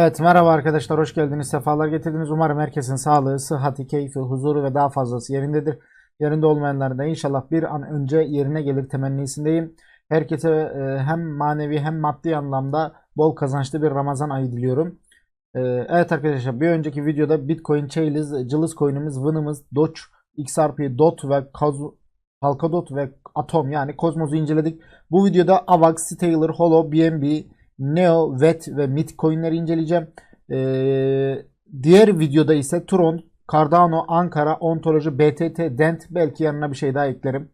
Evet merhaba arkadaşlar hoş geldiniz sefalar getirdiniz. Umarım herkesin sağlığı, sıhhati, keyfi, huzuru ve daha fazlası yerindedir. Yerinde olmayanların da inşallah bir an önce yerine gelir temennisindeyim. Herkese e, hem manevi hem maddi anlamda bol kazançlı bir Ramazan ayı diliyorum. E, evet arkadaşlar bir önceki videoda Bitcoin, Chailiz, Cılız coin'imiz, Vın'ımız, Doge, XRP, DOT ve Kaz- Polkadot ve Atom yani Cosmos'u inceledik. Bu videoda AVAX, Stellar, Holo, BNB, Neo, VET ve MIT coinleri inceleyeceğim. Ee, diğer videoda ise Tron, Cardano, Ankara, Ontoloji, BTT, Dent belki yanına bir şey daha eklerim.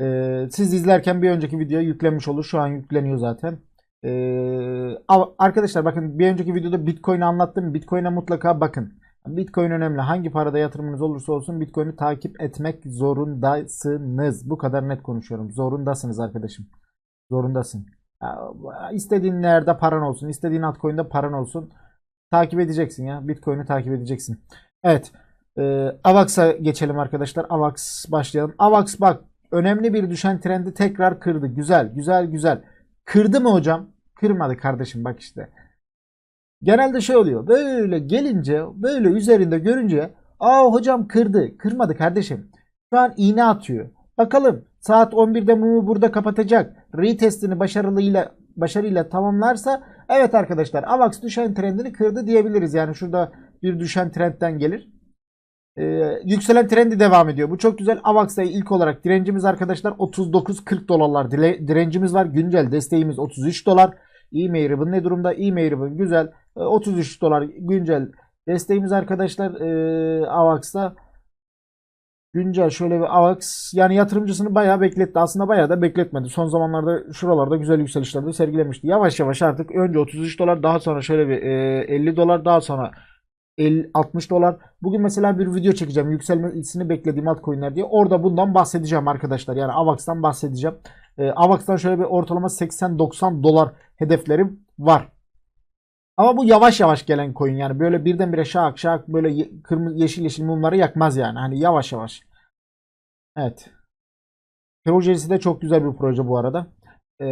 Ee, siz izlerken bir önceki video yüklenmiş olur. Şu an yükleniyor zaten. Ee, arkadaşlar bakın bir önceki videoda Bitcoin'i anlattım. Bitcoin'e mutlaka bakın. Bitcoin önemli. Hangi parada yatırımınız olursa olsun Bitcoin'i takip etmek zorundasınız. Bu kadar net konuşuyorum. Zorundasınız arkadaşım. Zorundasın. Ya, istediğin nerede paran olsun, istediğin altcoin'de paran olsun. Takip edeceksin ya. Bitcoin'i takip edeceksin. Evet. E, Avax'a geçelim arkadaşlar. Avax başlayalım. Avax bak önemli bir düşen trendi tekrar kırdı. Güzel, güzel, güzel. Kırdı mı hocam? Kırmadı kardeşim bak işte. Genelde şey oluyor. Böyle gelince, böyle üzerinde görünce aa hocam kırdı. Kırmadı kardeşim. Şu an iğne atıyor. Bakalım saat 11'de mumu burada kapatacak. Retestini başarılıyla başarıyla tamamlarsa evet arkadaşlar AVAX düşen trendini kırdı diyebiliriz. Yani şurada bir düşen trendten gelir. Ee, yükselen trendi devam ediyor. Bu çok güzel. AVAX'ta ilk olarak direncimiz arkadaşlar 39-40 dolarlar dile- direncimiz var. Güncel desteğimiz 33 dolar. E-mail ribbon ne durumda? E-mail ribbon güzel. Ee, 33 dolar güncel desteğimiz arkadaşlar ee, AVAX'ta. Güncel şöyle bir AVAX yani yatırımcısını bayağı bekletti. Aslında bayağı da bekletmedi. Son zamanlarda şuralarda güzel yükselişlerde sergilemişti. Yavaş yavaş artık önce 33 dolar daha sonra şöyle bir e, 50 dolar daha sonra 50, 60 dolar. Bugün mesela bir video çekeceğim. Yükselmesini beklediğim altcoin'ler diye. Orada bundan bahsedeceğim arkadaşlar. Yani AVAX'tan bahsedeceğim. E, AVAX'tan şöyle bir ortalama 80-90 dolar hedeflerim var. Ama bu yavaş yavaş gelen coin yani böyle birdenbire şak şak böyle kırmızı yeşil yeşil mumları yakmaz yani. Hani yavaş yavaş. Evet. Projesi de çok güzel bir proje bu arada. Ee,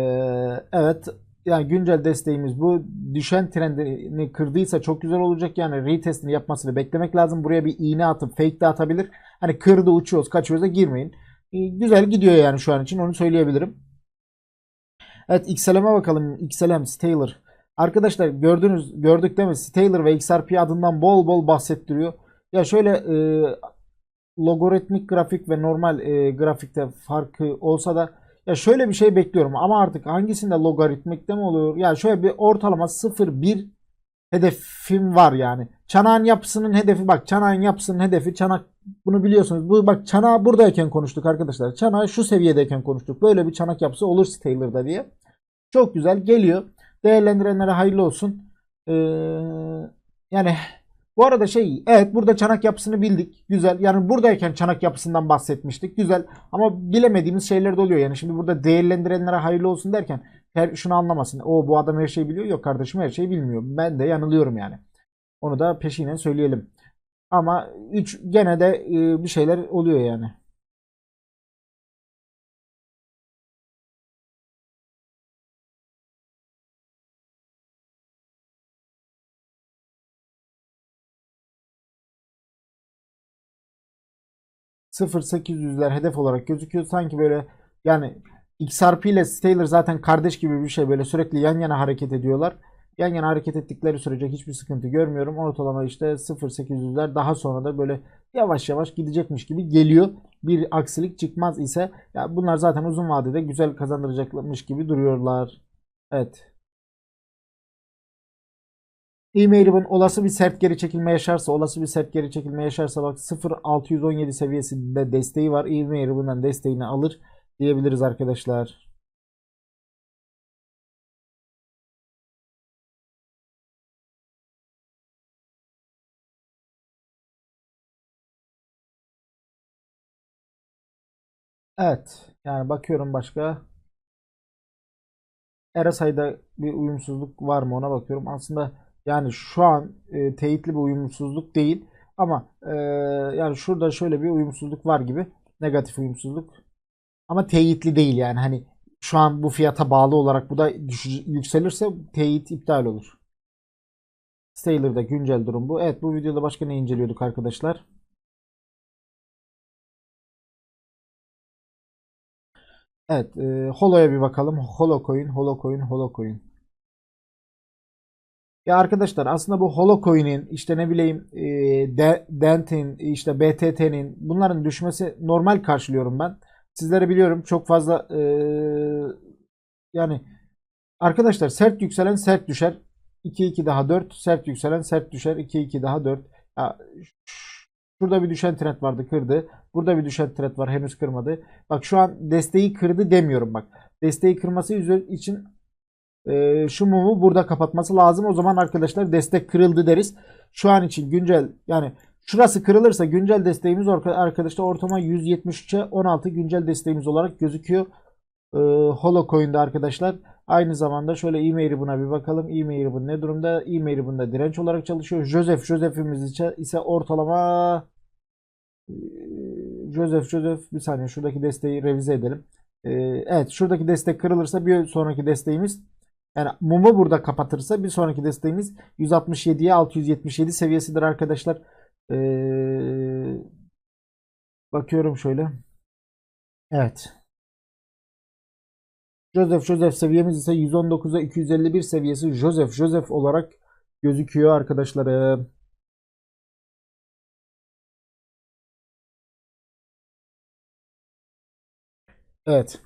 evet. Yani güncel desteğimiz bu. Düşen trendini kırdıysa çok güzel olacak. Yani retestini yapmasını beklemek lazım. Buraya bir iğne atıp fake de atabilir. Hani kırdı uçuyoruz kaçıyoruz da girmeyin. Ee, güzel gidiyor yani şu an için onu söyleyebilirim. Evet XLM'e bakalım. XLM, Stellar. Arkadaşlar gördünüz gördük değil mi? Stellar ve XRP adından bol bol bahsettiriyor. Ya şöyle e, logaritmik grafik ve normal e, grafikte farkı olsa da ya şöyle bir şey bekliyorum ama artık hangisinde logaritmikte mi oluyor? Ya şöyle bir ortalama 0-1 hedefim var yani. Çanağın yapısının hedefi bak çanağın yapısının hedefi çanak bunu biliyorsunuz. Bu bak çanağı buradayken konuştuk arkadaşlar. Çanağı şu seviyedeyken konuştuk. Böyle bir çanak yapısı olur Stellar'da diye. Çok güzel geliyor. Değerlendirenlere hayırlı olsun. Ee, yani bu arada şey evet burada çanak yapısını bildik. Güzel. Yani buradayken çanak yapısından bahsetmiştik. Güzel. Ama bilemediğimiz şeyler de oluyor. Yani şimdi burada değerlendirenlere hayırlı olsun derken her şunu anlamasın. O bu adam her şeyi biliyor. Yok kardeşim her şeyi bilmiyor. Ben de yanılıyorum yani. Onu da peşinen söyleyelim. Ama 3 gene de e, bir şeyler oluyor yani. %0.800'ler hedef olarak gözüküyor. Sanki böyle yani XRP ile Stellar zaten kardeş gibi bir şey. Böyle sürekli yan yana hareket ediyorlar. Yan yana hareket ettikleri sürece hiçbir sıkıntı görmüyorum. Ortalama işte 0.800'ler daha sonra da böyle yavaş yavaş gidecekmiş gibi geliyor. Bir aksilik çıkmaz ise ya bunlar zaten uzun vadede güzel kazandıracakmış gibi duruyorlar. Evet. E-mail'imin olası bir sert geri çekilme yaşarsa, olası bir sert geri çekilme yaşarsa bak 0.617 seviyesinde desteği var. E-mail'imin desteğini alır diyebiliriz arkadaşlar. Evet. Yani bakıyorum başka. RSI'da bir uyumsuzluk var mı ona bakıyorum. Aslında yani şu an e, teyitli bir uyumsuzluk değil. Ama e, yani şurada şöyle bir uyumsuzluk var gibi. Negatif uyumsuzluk. Ama teyitli değil yani. Hani şu an bu fiyata bağlı olarak bu da düşü- yükselirse teyit iptal olur. Sailor'da güncel durum bu. Evet bu videoda başka ne inceliyorduk arkadaşlar? Evet, e, Holo'ya bir bakalım. Holo coin, Holo coin, Holo coin. Ya arkadaşlar aslında bu Holo coin'in işte ne bileyim e, De- Dent'in işte BTT'nin bunların düşmesi normal karşılıyorum ben. Sizlere biliyorum çok fazla e, yani arkadaşlar sert yükselen sert düşer. 2-2 daha 4 sert yükselen sert düşer. 2-2 daha 4. Ya, şurada bir düşen trend vardı kırdı. Burada bir düşen trend var henüz kırmadı. Bak şu an desteği kırdı demiyorum bak. Desteği kırması için e, şu mumu burada kapatması lazım. O zaman arkadaşlar destek kırıldı deriz. Şu an için güncel yani şurası kırılırsa güncel desteğimiz arkadaşlar ortama 173'e 16 güncel desteğimiz olarak gözüküyor. E, Holo Coin'de arkadaşlar. Aynı zamanda şöyle e-mail'i buna bir bakalım. E-mail'i bu ne durumda? E-mail'i bunda direnç olarak çalışıyor. Joseph Joseph'imiz ise- ortalama e, Joseph Joseph bir saniye şuradaki desteği revize edelim. Evet şuradaki destek kırılırsa bir sonraki desteğimiz yani mumu burada kapatırsa bir sonraki desteğimiz 167'ye 677 seviyesidir arkadaşlar. Ee, bakıyorum şöyle. Evet. Joseph Joseph seviyemiz ise 119'a 251 seviyesi Joseph Joseph olarak gözüküyor arkadaşlarım. Evet.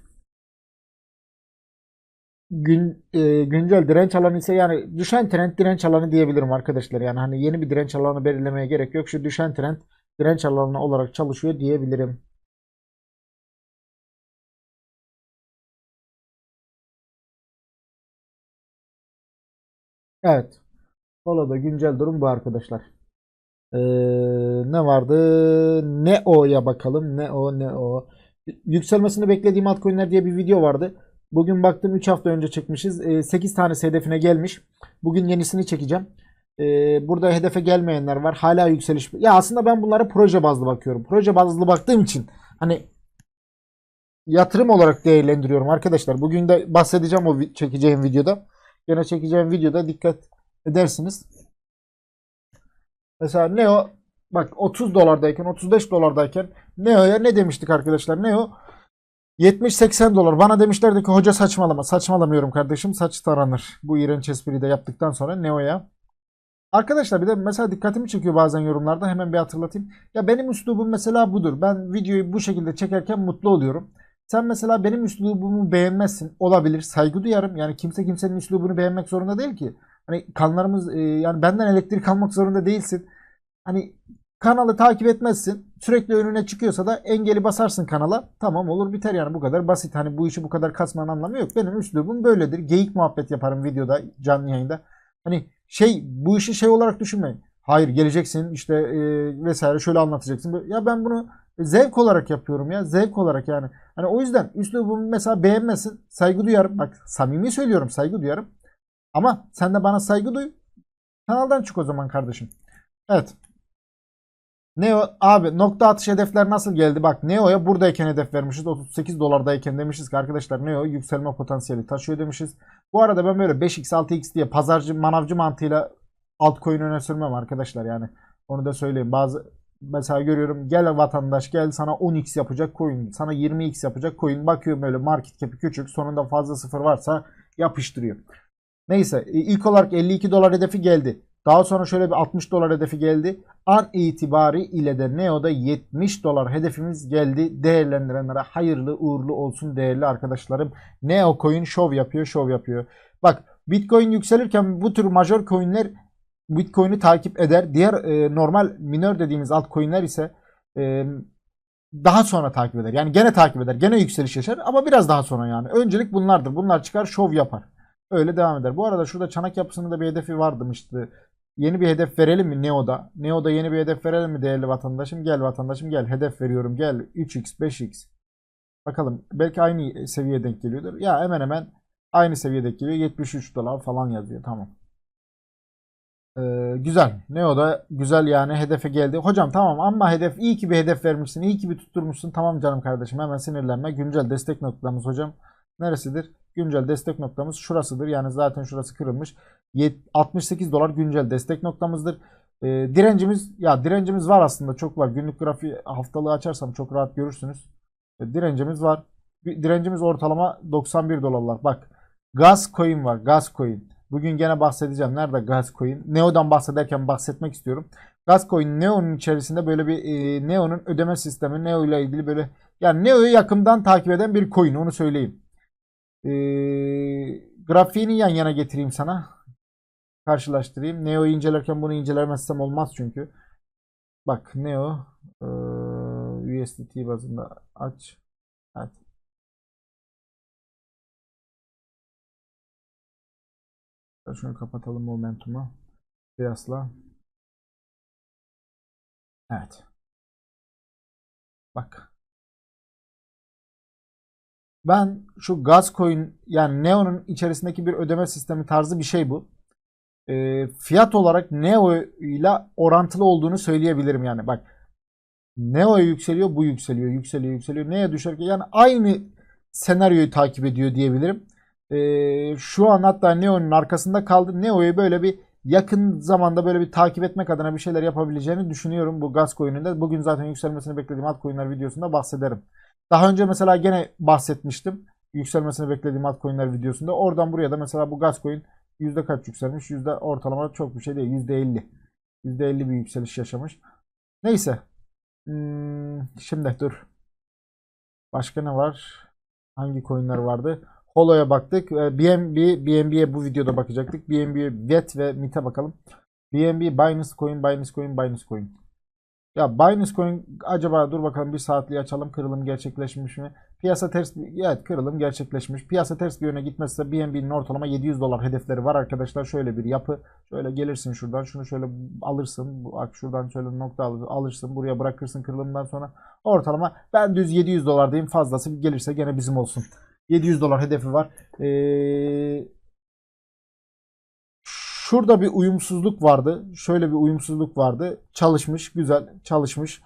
Gün, e, güncel direnç alanı ise yani düşen trend direnç alanı diyebilirim arkadaşlar. Yani hani yeni bir direnç alanı belirlemeye gerek yok. Şu düşen trend direnç alanı olarak çalışıyor diyebilirim. Evet. Solo'da güncel durum bu arkadaşlar. Ee, ne vardı? Neo'ya bakalım. Neo, Neo. Yükselmesini beklediğim altcoin'ler diye bir video vardı. Bugün baktım 3 hafta önce çekmişiz. Ee, 8 tanesi hedefine gelmiş. Bugün yenisini çekeceğim. Ee, burada hedefe gelmeyenler var. Hala yükseliş. Ya aslında ben bunlara proje bazlı bakıyorum. Proje bazlı baktığım için hani yatırım olarak değerlendiriyorum arkadaşlar. Bugün de bahsedeceğim o çekeceğim videoda. Yine çekeceğim videoda dikkat edersiniz. Mesela Neo bak 30 dolardayken 35 dolardayken Neo'ya ne demiştik arkadaşlar? Neo 70-80 dolar. Bana demişlerdi ki hoca saçmalama. Saçmalamıyorum kardeşim. Saç taranır. Bu iğrenç espriyi de yaptıktan sonra Neo'ya. Arkadaşlar bir de mesela dikkatimi çekiyor bazen yorumlarda. Hemen bir hatırlatayım. Ya benim üslubum mesela budur. Ben videoyu bu şekilde çekerken mutlu oluyorum. Sen mesela benim üslubumu beğenmezsin. Olabilir. Saygı duyarım. Yani kimse kimsenin üslubunu beğenmek zorunda değil ki. Hani kanlarımız e, yani benden elektrik almak zorunda değilsin. Hani kanalı takip etmezsin. Sürekli önüne çıkıyorsa da engeli basarsın kanala. Tamam olur biter yani bu kadar basit. Hani bu işi bu kadar kasmanın anlamı yok. Benim üslubum böyledir. Geyik muhabbet yaparım videoda, canlı yayında. Hani şey bu işi şey olarak düşünmeyin. Hayır geleceksin işte e, vesaire şöyle anlatacaksın. Ya ben bunu zevk olarak yapıyorum ya. Zevk olarak yani. Hani o yüzden üslubumu mesela beğenmesin. Saygı duyarım. Bak samimi söylüyorum saygı duyarım. Ama sen de bana saygı duy. Kanaldan çık o zaman kardeşim. Evet. Neo abi nokta atış hedefler nasıl geldi? Bak Neo'ya buradayken hedef vermişiz. 38 dolardayken demişiz ki arkadaşlar Neo yükselme potansiyeli taşıyor demişiz. Bu arada ben böyle 5x 6x diye pazarcı manavcı mantığıyla altcoin öne sürmem arkadaşlar yani. Onu da söyleyeyim. Bazı mesela görüyorum gel vatandaş gel sana 10x yapacak coin. Sana 20x yapacak coin. Bakıyorum böyle market cap'i küçük. Sonunda fazla sıfır varsa yapıştırıyor. Neyse ilk olarak 52 dolar hedefi geldi. Daha sonra şöyle bir 60 dolar hedefi geldi. An itibari ile de Neo'da 70 dolar hedefimiz geldi. Değerlendirenlere hayırlı uğurlu olsun değerli arkadaşlarım. Neo coin şov yapıyor şov yapıyor. Bak Bitcoin yükselirken bu tür major coinler Bitcoin'i takip eder. Diğer e, normal minör dediğimiz altcoin'ler ise e, daha sonra takip eder. Yani gene takip eder. Gene yükseliş yaşar ama biraz daha sonra yani. Öncelik bunlardır. Bunlar çıkar şov yapar. Öyle devam eder. Bu arada şurada çanak yapısının da bir hedefi vardı işte. Yeni bir hedef verelim mi Neo'da? Neo'da yeni bir hedef verelim mi değerli vatandaşım? Gel vatandaşım gel. Hedef veriyorum gel. 3x 5x. Bakalım belki aynı seviyeye denk geliyordur. Ya hemen hemen aynı seviyeye denk geliyor. 73 dolar falan yazıyor. Tamam. Ee, güzel. Neo'da güzel yani hedefe geldi. Hocam tamam ama hedef iyi ki bir hedef vermişsin. iyi ki bir tutturmuşsun. Tamam canım kardeşim hemen sinirlenme. Güncel destek noktamız hocam. Neresidir? Güncel destek noktamız şurasıdır. Yani zaten şurası kırılmış. Yet- 68 dolar güncel destek noktamızdır. E, direncimiz ya direncimiz var aslında çok var. Günlük grafiği haftalığı açarsam çok rahat görürsünüz. E, direncimiz var. Direncimiz ortalama 91 dolarlar. Bak Gaz coin var. Gaz coin. Bugün gene bahsedeceğim. Nerede Gaz coin? Neo'dan bahsederken bahsetmek istiyorum. Gaz coin Neo'nun içerisinde böyle bir e, Neo'nun ödeme sistemi Neo ile ilgili böyle yani Neo'yu yakından takip eden bir coin onu söyleyeyim. E, grafiğini yan yana getireyim sana. Karşılaştırayım. Neo'yu incelerken bunu incelemezsem olmaz çünkü. Bak Neo e, USDT bazında aç. Evet. Şunu kapatalım momentumu. Kıyasla. Evet. Bak. Ben şu Gazcoin yani Neo'nun içerisindeki bir ödeme sistemi tarzı bir şey bu. Ee, fiyat olarak Neo ile orantılı olduğunu söyleyebilirim yani. Bak Neo'ya yükseliyor, bu yükseliyor, yükseliyor, yükseliyor. Neye düşer ki? Yani aynı senaryoyu takip ediyor diyebilirim. Ee, şu an hatta Neo'nun arkasında kaldı. Neo'yu böyle bir yakın zamanda böyle bir takip etmek adına bir şeyler yapabileceğini düşünüyorum bu gaz coin'inde. Bugün zaten yükselmesini beklediğim altcoin'ler videosunda bahsederim. Daha önce mesela gene bahsetmiştim. Yükselmesini beklediğim altcoin'ler videosunda. Oradan buraya da mesela bu gaz coin yüzde kaç yükselmiş? Yüzde ortalama çok bir şey değil. Yüzde 50. Yüzde 50 bir yükseliş yaşamış. Neyse. Hmm, şimdi dur. Başka ne var? Hangi coin'ler vardı? Holo'ya baktık. Ee, BNB, BNB'ye bu videoda bakacaktık. BNB, VET ve MIT'e bakalım. BNB, Binance Coin, Binance Coin, Binance Coin. Ya Binance Coin acaba dur bakalım bir saatliği açalım. Kırılım gerçekleşmiş mi? Piyasa ters evet kırılım gerçekleşmiş. Piyasa ters bir yöne gitmezse BNB'nin ortalama 700 dolar hedefleri var arkadaşlar. Şöyle bir yapı. Şöyle gelirsin şuradan. Şunu şöyle alırsın. Şuradan şöyle nokta alır- alırsın. Buraya bırakırsın kırılımdan sonra. Ortalama ben düz 700 dolardayım. Fazlası gelirse gene bizim olsun. 700 dolar hedefi var. Ee, şurada bir uyumsuzluk vardı. Şöyle bir uyumsuzluk vardı. Çalışmış, güzel çalışmış.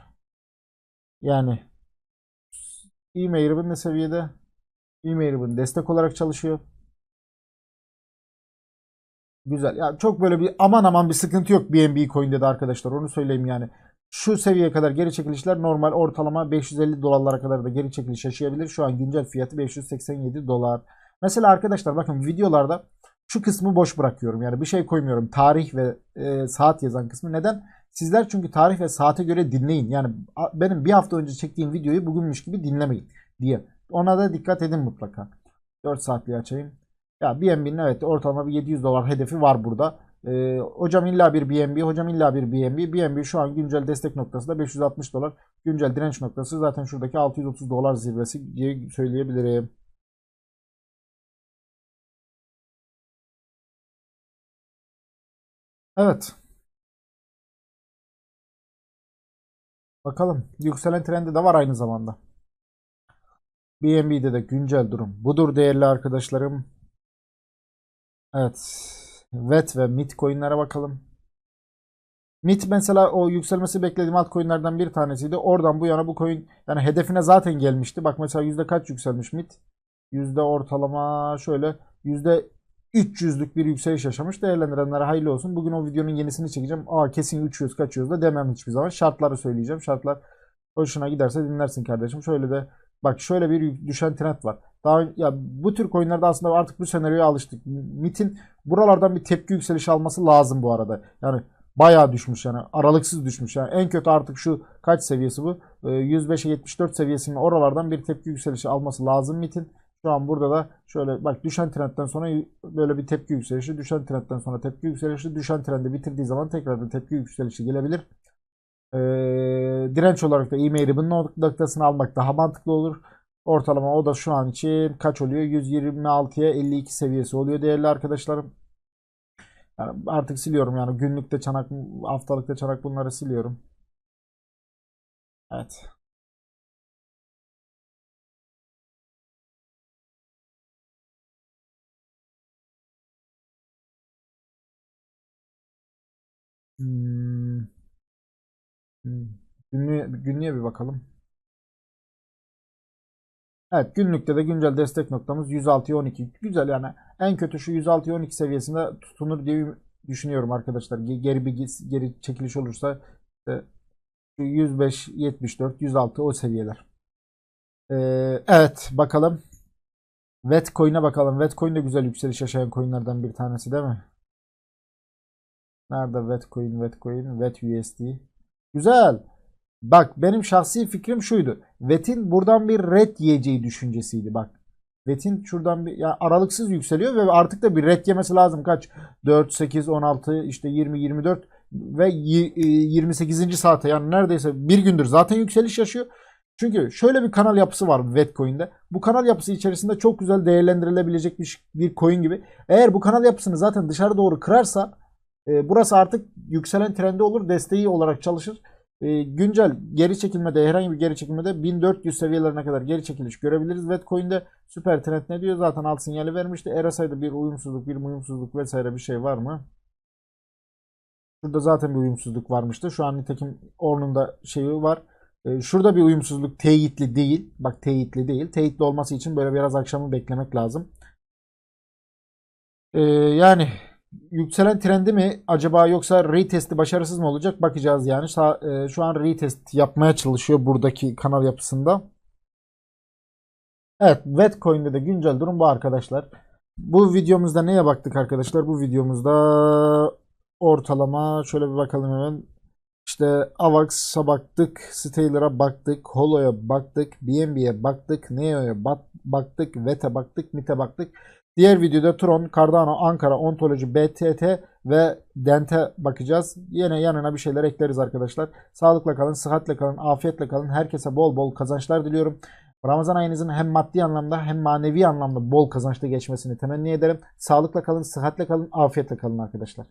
Yani e-mail'in ne seviyede? E-mail'in destek olarak çalışıyor. Güzel. Ya çok böyle bir aman aman bir sıkıntı yok BNB coin'de de arkadaşlar. Onu söyleyeyim yani. Şu seviyeye kadar geri çekilişler normal ortalama 550 dolarlara kadar da geri çekiliş yaşayabilir. Şu an güncel fiyatı 587 dolar. Mesela arkadaşlar bakın videolarda şu kısmı boş bırakıyorum. Yani bir şey koymuyorum. Tarih ve e, saat yazan kısmı. Neden? Sizler çünkü tarih ve saate göre dinleyin. Yani benim bir hafta önce çektiğim videoyu bugünmüş gibi dinlemeyin diye. Ona da dikkat edin mutlaka. 4 saatliği açayım. Ya BNB'nin evet ortalama bir 700 dolar hedefi var burada. Ee, hocam illa bir BNB, hocam illa bir BNB. BNB şu an güncel destek noktası da 560 dolar. Güncel direnç noktası zaten şuradaki 630 dolar zirvesi diye söyleyebilirim. Evet. Bakalım. Yükselen trendi de var aynı zamanda. BNB'de de güncel durum budur değerli arkadaşlarım. Evet. VET ve MIT coinlere bakalım. MIT mesela o yükselmesi beklediğim altcoin'lerden bir tanesiydi. Oradan bu yana bu coin yani hedefine zaten gelmişti. Bak mesela yüzde kaç yükselmiş MIT? Yüzde ortalama şöyle yüzde 300'lük bir yükseliş yaşamış. Değerlendirenlere hayırlı olsun. Bugün o videonun yenisini çekeceğim. Aa kesin 300 kaçıyoruz da demem hiçbir zaman. Şartları söyleyeceğim. Şartlar hoşuna giderse dinlersin kardeşim. Şöyle de bak şöyle bir düşen trend var. Daha ya bu tür coinlerde aslında artık bu senaryoya alıştık. MIT'in buralardan bir tepki yükselişi alması lazım bu arada. Yani bayağı düşmüş yani aralıksız düşmüş. Yani en kötü artık şu kaç seviyesi bu? Ee, 105'e 74 seviyesinin oralardan bir tepki yükselişi alması lazım MIT'in. Şu an burada da şöyle bak düşen trendden sonra böyle bir tepki yükselişi, düşen trendden sonra tepki yükselişi, düşen trendi bitirdiği zaman tekrar bir tepki yükselişi gelebilir. Ee, direnç olarak da e-mail ribbon noktasını almak daha mantıklı olur. Ortalama o da şu an için kaç oluyor? 126'ya 52 seviyesi oluyor değerli arkadaşlarım. Yani artık siliyorum yani günlükte çanak, haftalıkta çanak bunları siliyorum. Evet. Hmm. Hmm. Günlüğe, günlüğe bir bakalım. Evet günlükte de güncel destek noktamız 106'ya 12. Güzel yani en kötü şu 106'ya 12 seviyesinde tutunur diye düşünüyorum arkadaşlar. Ge- Geri bir geri çekiliş olursa işte 105, 74, 106 o seviyeler. Ee, evet bakalım. Vetcoin'e bakalım. Vetcoin de güzel yükseliş yaşayan coinlerden bir tanesi değil mi? Nerede Vetcoin, Vetcoin, VetUSD. Güzel. Bak benim şahsi fikrim şuydu. Vet'in buradan bir red yiyeceği düşüncesiydi bak. Vet'in şuradan bir ya aralıksız yükseliyor ve artık da bir red yemesi lazım. Kaç? 4, 8, 16, işte 20, 24 ve y- e, 28. saate yani neredeyse bir gündür zaten yükseliş yaşıyor. Çünkü şöyle bir kanal yapısı var Vetcoin'de. Bu kanal yapısı içerisinde çok güzel değerlendirilebilecek bir, bir coin gibi. Eğer bu kanal yapısını zaten dışarı doğru kırarsa e, burası artık yükselen trendi olur. Desteği olarak çalışır. E, güncel geri çekilmede herhangi bir geri çekilmede 1400 seviyelerine kadar geri çekiliş görebiliriz. Vetcoin'de süper trend ne diyor? Zaten alt sinyali vermişti. RSI'de bir uyumsuzluk, bir uyumsuzluk vesaire bir şey var mı? Şurada zaten bir uyumsuzluk varmıştı. Şu an nitekim Orn'un da şeyi var. E, şurada bir uyumsuzluk teyitli değil. Bak teyitli değil. Teyitli olması için böyle biraz akşamı beklemek lazım. Yani yükselen trendi mi acaba yoksa retesti başarısız mı olacak bakacağız yani. E, şu an retest yapmaya çalışıyor buradaki kanal yapısında. Evet, Vetcoin'de de güncel durum bu arkadaşlar. Bu videomuzda neye baktık arkadaşlar? Bu videomuzda ortalama şöyle bir bakalım hemen. İşte Avax'a baktık, Stellar'a baktık, Holo'ya baktık, BNB'ye baktık, Neo'ya bak- baktık, VET'e baktık, MIT'e baktık. Diğer videoda Tron, Cardano, Ankara, Ontoloji, BTT ve Dent'e bakacağız. Yine yanına bir şeyler ekleriz arkadaşlar. Sağlıkla kalın, sıhhatle kalın, afiyetle kalın. Herkese bol bol kazançlar diliyorum. Ramazan ayınızın hem maddi anlamda hem manevi anlamda bol kazançlı geçmesini temenni ederim. Sağlıkla kalın, sıhhatle kalın, afiyetle kalın arkadaşlar.